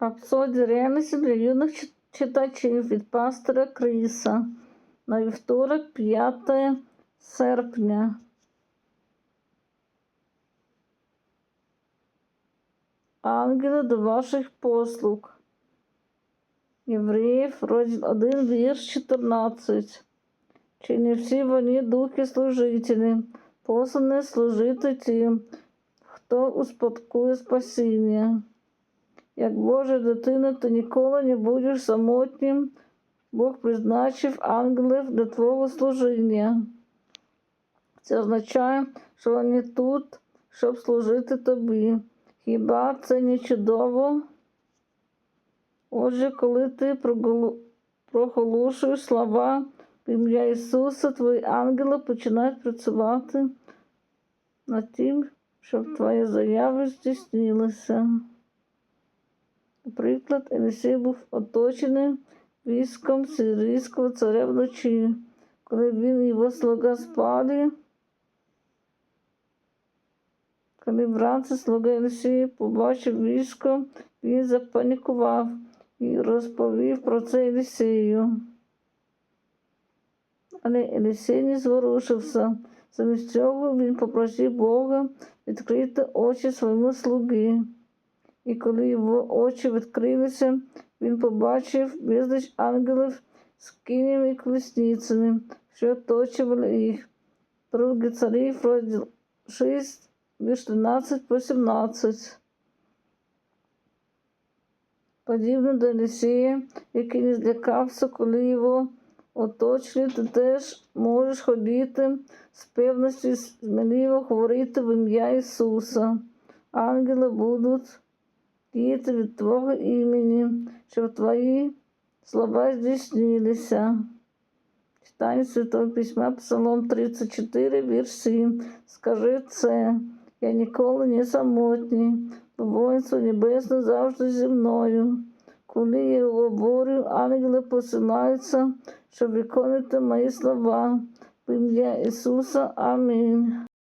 Рапсодія реальності для юних чит- читачів від пастора Кріса на вівторок, 5 серпня. Ангели до ваших послуг. Євреїв, розділ 1, вірш 14. Чи не всі вони духи служителі, послані служити тим, хто успадкує спасіння. Як Божа дитина, ти ніколи не будеш самотнім. Бог призначив ангелів для твого служіння. Це означає, що вони тут, щоб служити тобі. Хіба це не чудово? Отже, коли ти проголошуєш слова ім'я Ісуса, твої ангели починають працювати над тим, щоб твої заяви здійснилися. Наприклад, Елісей був оточений військом сирійського царя вночі, коли він і його слуга спали. Коли вранці слуга Елісія побачив військо, він запанікував і розповів про це Елісею. Але Елісей не зворушився. Замість цього він попросив Бога відкрити очі своєму слуги. І коли його очі відкрилися, він побачив безліч ангелів з кинями і колесницями, що оточували їх. Друге царів, розділ 6, вірш 13 по 17. Подібно до Елісія, який не злякався, коли його оточили, ти теж можеш ходити з певністю сміливо говорити в ім'я Ісуса. Ангели будуть діяти від Твого імені, щоб Твої слова здійснилися. Читання Святого Письма, Псалом 34, вірш 7. Скажи це, я ніколи не самотній, бо воїнство небесне завжди зі мною. Коли я говорю, ангели посилаються, щоб виконати мої слова. В ім'я Ісуса. Амінь.